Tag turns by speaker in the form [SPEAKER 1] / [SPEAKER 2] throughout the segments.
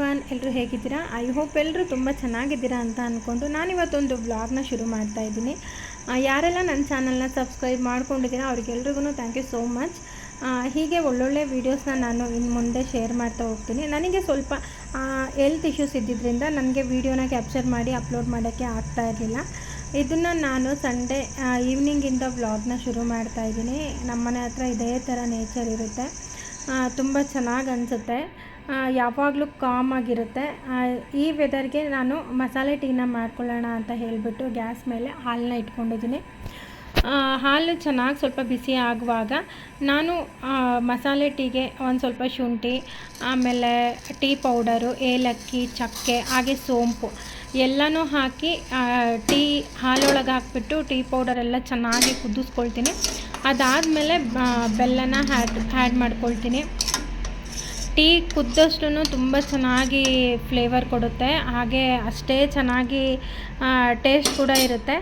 [SPEAKER 1] Everyone ಎಲ್ಲರೂ ಹೇಗಿದ್ದೀರಾ? I hope ಎಲ್ಲರೂ ತುಂಬ ಚೆನ್ನಾಗಿದ್ದೀರಾ ಅಂತ ಅಂದ್ಕೊಂಡು ನಾನಿವತ್ತೊಂದು ವ್ಲಾಗ್ನ ಶುರು ಮಾಡ್ತಾ ಇದ್ದೀನಿ. ಯಾರೆಲ್ಲ ನನ್ನ ಚಾನಲ್ನ ಸಬ್ಸ್ಕ್ರೈಬ್ ಮಾಡ್ಕೊಂಡಿದ್ದೀರಾ, ಅವ್ರಿಗೆಲ್ರಿಗೂ ಥ್ಯಾಂಕ್ ಯು ಸೋ ಮಚ್ ಹೀಗೆ ಒಳ್ಳೊಳ್ಳೆ ವೀಡಿಯೋಸ್ನ ನಾನು ಇನ್ನು ಮುಂದೆ ಶೇರ್ ಮಾಡ್ತಾ ಹೋಗ್ತೀನಿ. ನನಗೆ ಸ್ವಲ್ಪ ಹೆಲ್ತ್ ಇಶ್ಯೂಸ್ ಇದ್ದಿದ್ದರಿಂದ ನನಗೆ ವೀಡಿಯೋನ ಕ್ಯಾಪ್ಚರ್ ಮಾಡಿ ಅಪ್ಲೋಡ್ ಮಾಡೋಕ್ಕೆ ಆಗ್ತಾ ಇರಲಿಲ್ಲ. ಇದನ್ನು ನಾನು ಸಂಡೇ ಈವ್ನಿಂಗಿಂದ ವ್ಲಾಗ್ನ ಶುರು ಮಾಡ್ತಾ ಇದ್ದೀನಿ. ನಮ್ಮನೆ ಹತ್ರ ಇದೇ ಥರ ನೇಚರ್ ಇರುತ್ತೆ. ತುಂಬ ಚೆನ್ನಾಗಿ ಅನಿಸುತ್ತೆ. ಯಾವಾಗಲೂ ಕಾಮ್ ಆಗಿರುತ್ತೆ. ಈ ವೆದರ್ಗೆ ನಾನು ಮಸಾಲೆ ಟೀನ ಮಾಡ್ಕೊಳ್ಳೋಣ ಅಂತ ಹೇಳಿಬಿಟ್ಟು ಗ್ಯಾಸ್ ಮೇಲೆ ಹಾಲನ್ನ ಇಟ್ಕೊಂಡಿದ್ದೀನಿ. ಹಾಲು ಚೆನ್ನಾಗಿ ಸ್ವಲ್ಪ ಬಿಸಿ ಆಗುವಾಗ ನಾನು ಮಸಾಲೆ ಟೀಗೆ ಒಂದು ಸ್ವಲ್ಪ ಶುಂಠಿ, ಆಮೇಲೆ ಟೀ ಪೌಡರು ಏಲಕ್ಕಿ, ಚಕ್ಕೆ, ಹಾಗೆ ಸೋಂಪು ಎಲ್ಲನೂ ಹಾಕಿ ಟೀ ಹಾಲೊಳಗೆ ಹಾಕ್ಬಿಟ್ಟು ಟೀ ಪೌಡರ್ ಎಲ್ಲ ಚೆನ್ನಾಗಿ ಕುದಿಸ್ಕೊಳ್ತೀನಿ. ಅದಾದಮೇಲೆ ಬೆಲ್ಲನ ಹ್ಯಾಡ್ ಹ್ಯಾಡ್ ಮಾಡ್ಕೊಳ್ತೀನಿ. ಟೀ ಕುದ್ದಷ್ಟು ತುಂಬ ಚೆನ್ನಾಗಿ ಫ್ಲೇವರ್ ಕೊಡುತ್ತೆ. ಹಾಗೆ ಅಷ್ಟೇ ಚೆನ್ನಾಗಿ ಟೇಸ್ಟ್ ಕೂಡ ಇರುತ್ತೆ.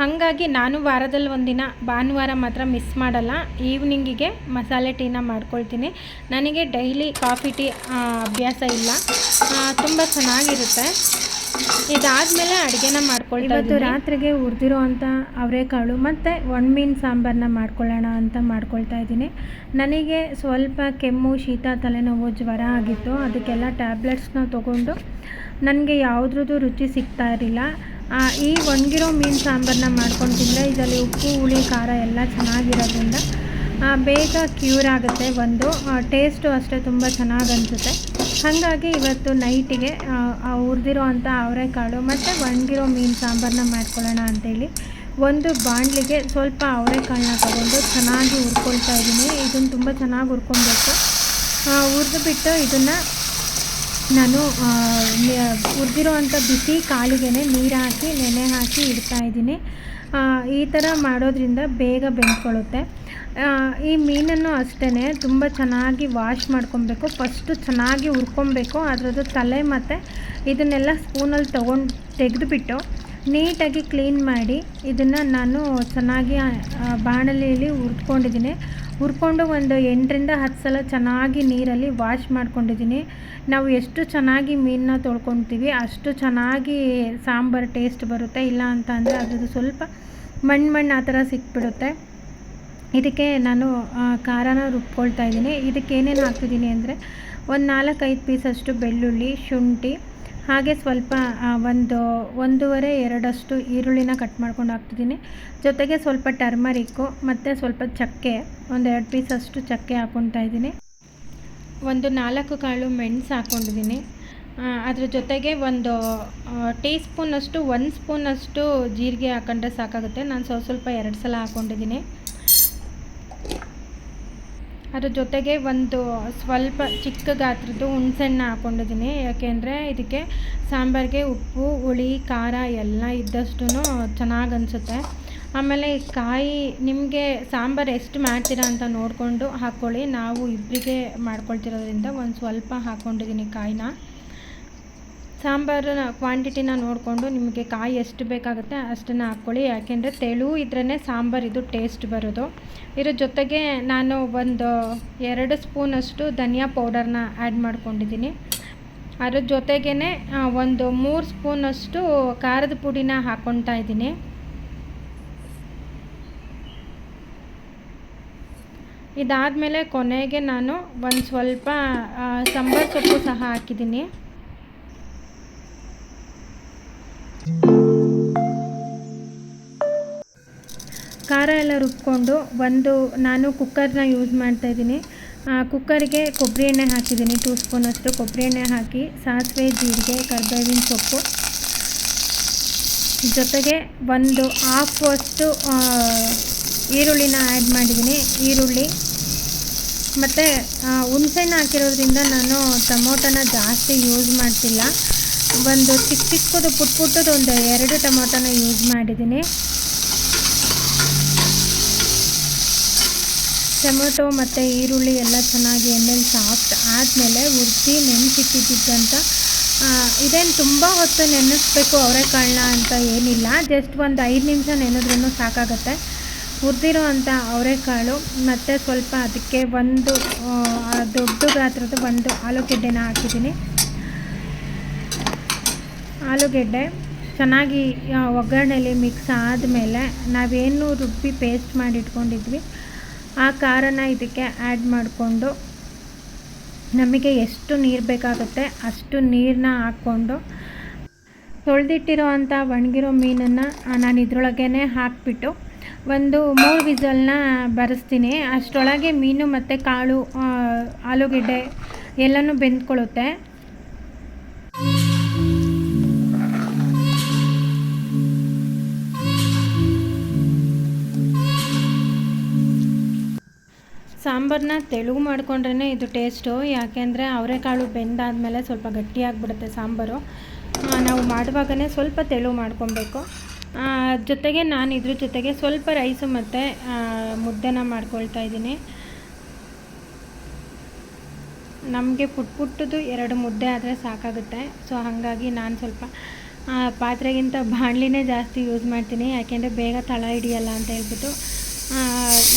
[SPEAKER 1] ಹಾಗಾಗಿ ನಾನು ವಾರದಲ್ಲಿ ಒಂದಿನ ಭಾನುವಾರ ಮಾತ್ರ ಮಿಸ್ ಮಾಡಲ್ಲ. ಈವ್ನಿಂಗಿಗೆ ಮಸಾಲೆ ಟೀನ ಮಾಡ್ಕೊಳ್ತೀನಿ. ನನಗೆ ಡೈಲಿ ಕಾಫಿ ಟೀ ಅಭ್ಯಾಸ ಇಲ್ಲ. ತುಂಬ ಚೆನ್ನಾಗಿರುತ್ತೆ. ಇದಾದಮೇಲೆ ಅಡುಗೆನ ಮಾಡ್ಕೊಳ್ತಾ ಇವತ್ತು ರಾತ್ರಿಗೆ ಹುರಿದಿರೋ ಅಂಥ ಅವರೆಕಾಳು ಮತ್ತು ಒಣಮೀನು ಸಾಂಬಾರನ್ನ ಮಾಡ್ಕೊಳ್ಳೋಣ ಅಂತ ಮಾಡ್ಕೊಳ್ತಾ ಇದ್ದೀನಿ. ನನಗೆ ಸ್ವಲ್ಪ ಕೆಮ್ಮು ಶೀತ ತಲೆನೋವು ಜ್ವರ ಆಗಿತ್ತು. ಅದಕ್ಕೆಲ್ಲ ಟ್ಯಾಬ್ಲೆಟ್ಸ್ನ ತೊಗೊಂಡು ನನಗೆ ಯಾವುದ್ರದ್ದು ರುಚಿ ಸಿಗ್ತಾ ಇರಲಿಲ್ಲ. ಈ ಒಣಗಿರೋ ಮೀನು ಸಾಂಬಾರನ್ನ ಮಾಡ್ಕೊಂಡು ತಿಂದರೆ ಇದರಲ್ಲಿ ಉಪ್ಪು ಹುಳಿ ಖಾರ ಎಲ್ಲ ಚೆನ್ನಾಗಿರೋದ್ರಿಂದ ಬೇಗ ಕ್ಯೂರ್ ಆಗುತ್ತೆ ಒಂದು. ಟೇಸ್ಟು ಅಷ್ಟೇ ತುಂಬ ಚೆನ್ನಾಗಿ ಅನಿಸುತ್ತೆ. ಹಾಗಾಗಿ ಇವತ್ತು ನೈಟಿಗೆ ಹುರಿದಿರೋ ಅಂಥ ಅವರೆಕಾಳು ಮತ್ತು ಒಣಗಿರೋ ಮೀನು ಸಾಂಬಾರನ್ನ ಮಾಡ್ಕೊಳ್ಳೋಣ ಅಂತೇಳಿ ಒಂದು ಬಾಣಲಿಗೆ ಸ್ವಲ್ಪ ಅವರೆಕಾಳನ್ನ ತಗೊಂಡು ಚೆನ್ನಾಗಿ ಹುರ್ಕೊಳ್ತಾ ಇದ್ದೀನಿ. ಇದನ್ನು ತುಂಬ ಚೆನ್ನಾಗಿ ಹುರ್ಕೊಬೇಕು ಹುರಿದ್ಬಿಟ್ಟು ಇದನ್ನು ನಾನು ಹುರಿದಿರೋ ಅಂಥ ಬಿಸಿ ಕಾಳಿಗೆ ನೀರು ಹಾಕಿ, ನೆನೆ ಹಾಕಿ ಇಡ್ತಾ ಇದ್ದೀನಿ. ಈ ಥರ ಮಾಡೋದ್ರಿಂದ ಬೇಗ ಬೆಂದ್ಕೊಳ್ಳುತ್ತೆ ಈ ಮೀನನ್ನು ಅಷ್ಟೇ ತುಂಬ ಚೆನ್ನಾಗಿ ವಾಶ್ ಮಾಡ್ಕೊಬೇಕು. ಫಸ್ಟು ಚೆನ್ನಾಗಿ ಹುರ್ಕೊಬೇಕು. ಅದರದ್ದು ತಲೆ ಮತ್ತು ಇದನ್ನೆಲ್ಲ ಸ್ಪೂನಲ್ಲಿ ತೊಗೊಂಡು ತೆಗೆದುಬಿಟ್ಟು ನೀಟಾಗಿ ಕ್ಲೀನ್ ಮಾಡಿ ಇದನ್ನು ನಾನು ಚೆನ್ನಾಗಿ ಬಾಣಲಿಯಲ್ಲಿ ಹುರ್ಕೊಂಡಿದ್ದೀನಿ ಹುರ್ಕೊಂಡು ಒಂದು ಎಂಟರಿಂದ ಹತ್ತು ಸಲ ಚೆನ್ನಾಗಿ ನೀರಲ್ಲಿ ವಾಶ್ ಮಾಡ್ಕೊಂಡಿದ್ದೀನಿ. ನಾವು ಎಷ್ಟು ಚೆನ್ನಾಗಿ ಮೀನನ್ನ ತೊಳ್ಕೊತೀವಿ ಅಷ್ಟು ಚೆನ್ನಾಗಿ ಸಾಂಬಾರು ಟೇಸ್ಟ್ ಬರುತ್ತೆ. ಇಲ್ಲ ಅಂತ ಅಂದರೆ ಅದ್ರದ್ದು ಸ್ವಲ್ಪ ಮಣ್ಣು ಮಣ್ಣು ಆ ಥರ ಸಿಕ್ಬಿಡುತ್ತೆ. ಇದಕ್ಕೆ ನಾನು ಖಾರನ ರುಬ್ಕೊಳ್ತಾ ಇದ್ದೀನಿ. ಇದಕ್ಕೆ ಏನೇನು ಹಾಕ್ತಿದ್ದೀನಿ ಅಂದರೆ, ಒಂದು ನಾಲ್ಕೈದು ಪೀಸಷ್ಟು ಬೆಳ್ಳುಳ್ಳಿ, ಶುಂಠಿ, ಹಾಗೆ ಸ್ವಲ್ಪ ಒಂದು, ಒಂದೂವರೆ, ಎರಡಷ್ಟು ಈರುಳ್ಳಿನ ಕಟ್ ಮಾಡ್ಕೊಂಡು ಹಾಕ್ತಿದ್ದೀನಿ. ಜೊತೆಗೆ ಸ್ವಲ್ಪ ಟರ್ಮರಿಕ್ಕು ಮತ್ತು ಸ್ವಲ್ಪ ಚಕ್ಕೆ, ಒಂದು ಎರಡು ಪೀಸಷ್ಟು ಚಕ್ಕೆ ಹಾಕ್ಕೊತಾ ಇದ್ದೀನಿ. ಒಂದು ನಾಲ್ಕು ಕಾಳು ಮೆಣಸು ಹಾಕ್ಕೊಂಡಿದ್ದೀನಿ. ಅದ್ರ ಜೊತೆಗೆ ಒಂದು ಟೀ ಸ್ಪೂನಷ್ಟು ಒಂದು ಸ್ಪೂನಷ್ಟು ಜೀರಿಗೆ ಹಾಕೊಂಡ್ರೆ ಸಾಕಾಗುತ್ತೆ. ನಾನು ಸ್ವಲ್ಪ ಸ್ವಲ್ಪ ಎರಡು ಸಲ ಹಾಕ್ಕೊಂಡಿದ್ದೀನಿ. ಅದ್ರ ಜೊತೆಗೆ ಒಂದು ಸ್ವಲ್ಪ ಚಿಕ್ಕ ಗಾತ್ರದ್ದು ಹುಣಸೆಹಣ್ಣು ಹಾಕ್ಕೊಂಡಿದ್ದೀನಿ ಯಾಕೆಂದರೆ ಇದಕ್ಕೆ ಸಾಂಬಾರಿಗೆ ಉಪ್ಪು, ಹುಳಿ, ಖಾರ ಎಲ್ಲ ಇದ್ದಷ್ಟು ಚೆನ್ನಾಗಿ ಅನಿಸುತ್ತೆ. ಆಮೇಲೆ ಕಾಯಿ ನಿಮಗೆ ಸಾಂಬಾರು ಎಷ್ಟು ಮಾಡ್ತೀರಾ ಅಂತ ನೋಡಿಕೊಂಡು ಹಾಕ್ಕೊಳ್ಳಿ ನಾವು ಇಬ್ಬರಿಗೆ ಮಾಡ್ಕೊಳ್ತಿರೋದ್ರಿಂದ ಒಂದು ಸ್ವಲ್ಪ ಹಾಕ್ಕೊಂಡಿದ್ದೀನಿ ಕಾಯಿನ. ಸಾಂಬಾರಿನ ಕ್ವಾಂಟಿಟಿನ ನೋಡಿಕೊಂಡು ನಿಮಗೆ ಕಾಯಿ ಎಷ್ಟು ಬೇಕಾಗುತ್ತೆ ಅಷ್ಟನ್ನು ಹಾಕ್ಕೊಳ್ಳಿ. ಯಾಕೆಂದರೆ ತೆಳು ಇದ್ರೇ ಸಾಂಬಾರು, ಇದು ಟೇಸ್ಟ್ ಬರೋದು. ಇದ್ರ ಜೊತೆಗೆ ನಾನು ಒಂದು ಎರಡು ಸ್ಪೂನಷ್ಟು ಧನಿಯಾ ಪೌಡರ್ನ ಆ್ಯಡ್ ಮಾಡ್ಕೊಂಡಿದ್ದೀನಿ. ಅದ್ರ ಜೊತೆಗೇ ಒಂದು ಮೂರು ಸ್ಪೂನಷ್ಟು ಖಾರದ ಪುಡಿನ ಹಾಕ್ಕೊತಾ ಇದ್ದೀನಿ. ಇದಾದಮೇಲೆ ಕೊನೆಗೆ ನಾನು ಒಂದು ಸ್ವಲ್ಪ ಸಾಂಬಾರ್ ಸೊಪ್ಪು ಸಹ ಹಾಕಿದ್ದೀನಿ. ಖಾರ ಎಲ್ಲ ರುಬ್ಕೊಂಡು ಒಂದು ನಾನು ಕುಕ್ಕರ್ನ ಯೂಸ್ ಮಾಡ್ತಾ ಇದ್ದೀನಿ. ಕುಕ್ಕರ್ಗೆ ಕೊಬ್ಬರಿ ಎಣ್ಣೆ ಹಾಕಿದ್ದೀನಿ ಟೂ ಸ್ಪೂನಷ್ಟು ಕೊಬ್ಬರಿ ಎಣ್ಣೆ ಹಾಕಿ, ಸಾಸಿವೆ, ಜೀರಿಗೆ, ಕರ್ಬೇವಿನ ಸೊಪ್ಪು. ಜೊತೆಗೆ ಒಂದು ಹಾಫ್ ಅಷ್ಟು ಈರುಳ್ಳಿನ ಆ್ಯಡ್ ಮಾಡಿದ್ದೀನಿ. ಈರುಳ್ಳಿ ಮತ್ತು ಹುಣಸೆಹಣ್ಣು ಹಾಕಿರೋದ್ರಿಂದ ನಾನು ಟೊಮೊಟೊನ ಜಾಸ್ತಿ ಯೂಸ್ ಮಾಡ್ತಿಲ್ಲ. ಒಂದು ಚಿಕ್ಕ ಚಿಕ್ಕದು ಪುಟ್ಟ ಪುಟ್ಟದು ಒಂದು ಎರಡು ಟೊಮೊಟೊನ ಯೂಸ್ ಮಾಡಿದ್ದೀನಿ. ಟೊಮೊಟೊ ಮತ್ತು ಈರುಳ್ಳಿ ಎಲ್ಲ ಚೆನ್ನಾಗಿ ಎಣ್ಣೆಲಿ ಸಾಫ್ಟ್ ಆದಮೇಲೆ ಹುರ್ದಿ ನೆನೆಸಿಟ್ಟಿದ್ದಂಥ ಇದೇನು ತುಂಬ ಹೊತ್ತು ನೆನೆಸ್ಬೇಕು ಅವರೆಕಾಳನ್ನ ಅಂತ ಏನಿಲ್ಲ. ಜಸ್ಟ್ ಒಂದು ಐದು ನಿಮಿಷ ನೆನೆದ್ರೂ ಸಾಕಾಗುತ್ತೆ. ಹುರಿದಿರೋ ಅಂಥ ಅವರೆಕಾಳು ಮತ್ತು ಸ್ವಲ್ಪ ಅದಕ್ಕೆ ಒಂದು ದೊಡ್ಡ ಗಾತ್ರದ ಒಂದು ಆಲೂಗೆಡ್ಡೆನ ಹಾಕಿದ್ದೀನಿ. ಆಲೂಗೆಡ್ಡೆ ಚೆನ್ನಾಗಿ ಒಗ್ಗರಣೆಯಲ್ಲಿ ಮಿಕ್ಸ್ ಆದಮೇಲೆ ನಾವೇನು ರುಬ್ಬಿ ಪೇಸ್ಟ್ ಮಾಡಿ ಇಟ್ಕೊಂಡಿದ್ವಿ ಆ ಖಾರನ ಇದಕ್ಕೆ ಆ್ಯಡ್ ಮಾಡಿಕೊಂಡು ನಮಗೆ ಎಷ್ಟು ನೀರು ಬೇಕಾಗುತ್ತೆ ಅಷ್ಟು ನೀರನ್ನ ಹಾಕ್ಕೊಂಡು ತೊಳೆದಿಟ್ಟಿರೋ ಅಂಥ ಒಣಗಿರೋ ಮೀನನ್ನು ನಾನು ಇದ್ರೊಳಗೇ ಹಾಕಿಬಿಟ್ಟು ಒಂದು ಮೂರು ವಿಸಲ್ನ ಬರೆಸ್ತೀನಿ. ಅಷ್ಟರೊಳಗೆ ಮೀನು ಮತ್ತು ಕಾಳು ಆಲೂಗೆಡ್ಡೆ ಎಲ್ಲನೂ ಬೆಂದ್ಕೊಳ್ಳುತ್ತೆ. ಸಾಂಬಾರನ್ನ ತೆಳುವು ಮಾಡಿಕೊಂಡ್ರೇ ಇದು ಟೇಸ್ಟು. ಯಾಕೆಂದರೆ ಅವರೆಕಾಳು ಬೆಂದಾದಮೇಲೆ ಸ್ವಲ್ಪ ಗಟ್ಟಿಯಾಗಿಬಿಡುತ್ತೆ ಸಾಂಬಾರು. ನಾವು ಮಾಡುವಾಗಲೇ ಸ್ವಲ್ಪ ತೆಳು ಮಾಡ್ಕೊಬೇಕು. ಜೊತೆಗೆ ನಾನು ಇದ್ರ ಜೊತೆಗೆ ಸ್ವಲ್ಪ ರೈಸು ಮತ್ತು ಮುದ್ದೆನ ಮಾಡ್ಕೊಳ್ತಾ ಇದ್ದೀನಿ. ನಮಗೆ ಪುಟ್ ಪುಟ್ಟದು ಎರಡು ಮುದ್ದೆ ಆದರೆ ಸಾಕಾಗುತ್ತೆ. ಸೊ, ಹಾಗಾಗಿ ನಾನು ಸ್ವಲ್ಪ ಪಾತ್ರೆಗಿಂತ ಬಾಣಲಿನೇ ಜಾಸ್ತಿ ಯೂಸ್ ಮಾಡ್ತೀನಿ. ಯಾಕೆಂದರೆ ಬೇಗ ತಳ ಹಿಡಿಯಲ್ಲ ಅಂತ ಹೇಳ್ಬಿಟ್ಟು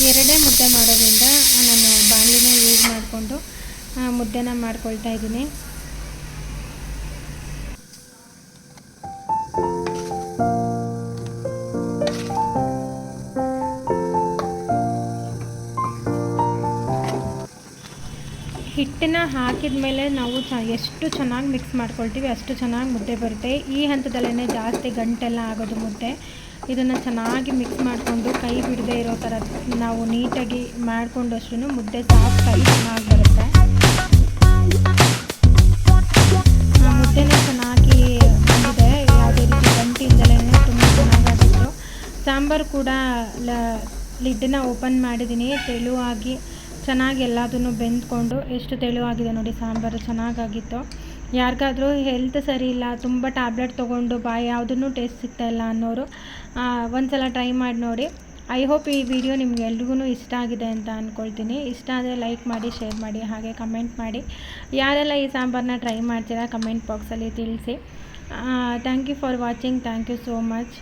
[SPEAKER 1] ಎರಡೇ ಮುದ್ದೆ ಮಾಡೋದ್ರಿಂದ ಮಾಡಿಕೊಂಡು ಮುದ್ದೆನ ಮಾಡ್ಕೊಳ್ತಾ ಇದ್ದೀನಿ. ಹಿಟ್ಟನ್ನ ಹಾಕಿದ ಮೇಲೆ ನಾವು ಚ, ಎಷ್ಟು ಚೆನ್ನಾಗಿ ಮಿಕ್ಸ್ ಮಾಡ್ಕೊಳ್ತೀವಿ, ಅಷ್ಟು ಚೆನ್ನಾಗಿ ಮುದ್ದೆ ಬರುತ್ತೆ. ಈ ಹಂತದಲ್ಲೇ ಜಾಸ್ತಿ ಗಂಟೆಲ್ಲ ಆಗೋದು ಮುದ್ದೆ. ಇದನ್ನು ಚೆನ್ನಾಗಿ ಮಿಕ್ಸ್ ಮಾಡಿಕೊಂಡು ಕೈ ಬಿಡದೆ ಇರೋ ಥರ ನಾವು ನೀಟಾಗಿ ಮಾಡಿಕೊಂಡಷ್ಟು ಮುದ್ದೆ ಸಾಫ್ಟಾಗಿ ಚೆನ್ನಾಗಿ ಬರುತ್ತೆ. ಮುದ್ದೆನೇ ಚೆನ್ನಾಗಿ ಬಂದಿದೆ. ಯಾವುದೇ ರೀತಿ ಗಂಟಿಯಿಂದಲೇ ತುಂಬ ಚೆನ್ನಾಗಾಗಿತ್ತು ಸಾಂಬಾರು ಕೂಡ ಲಿಡ್ಡನ್ನ ಓಪನ್ ಮಾಡಿದ್ದೀನಿ. ತೆಳುವಾಗಿ ಚೆನ್ನಾಗಿ ಎಲ್ಲದನ್ನು ಬೆಂದ್ಕೊಂಡು ಎಷ್ಟು ತೆಳುವಾಗಿದೆ ನೋಡಿ, ಸಾಂಬಾರು ಚೆನ್ನಾಗಾಗಿತ್ತು. ಯಾರಿಗಾದರೂ ಹೆಲ್ತ್ ಸರಿ ಇಲ್ಲ, ತುಂಬ ಟ್ಯಾಬ್ಲೆಟ್ ತೊಗೊಂಡು ಬಾಯಿ ಯಾವುದನ್ನು ಟೇಸ್ಟ್ ಸಿಗ್ತಾಯಿಲ್ಲ ಅನ್ನೋರು ಒಂದು ಸಲ ಟ್ರೈ ಮಾಡಿ ನೋಡಿ. ಐ ಹೋಪ್ ಈ ವಿಡಿಯೋ ನಿಮ್ಗೆ ಎಲ್ರಿಗೂ ಇಷ್ಟ ಆಗಿದೆ ಅಂತ ಅಂದ್ಕೊಳ್ತೀನಿ ಇಷ್ಟ ಆದರೆ ಲೈಕ್ ಮಾಡಿ ಶೇರ್ ಮಾಡಿ, ಹಾಗೆ ಕಮೆಂಟ್ ಮಾಡಿ. ಯಾರೆಲ್ಲ ಈ ಸಾಂಬಾರನ್ನ ಟ್ರೈ ಮಾಡ್ತೀರಾ ಕಮೆಂಟ್ ಬಾಕ್ಸಲ್ಲಿ ತಿಳಿಸಿ. Thank you for watching thank you so much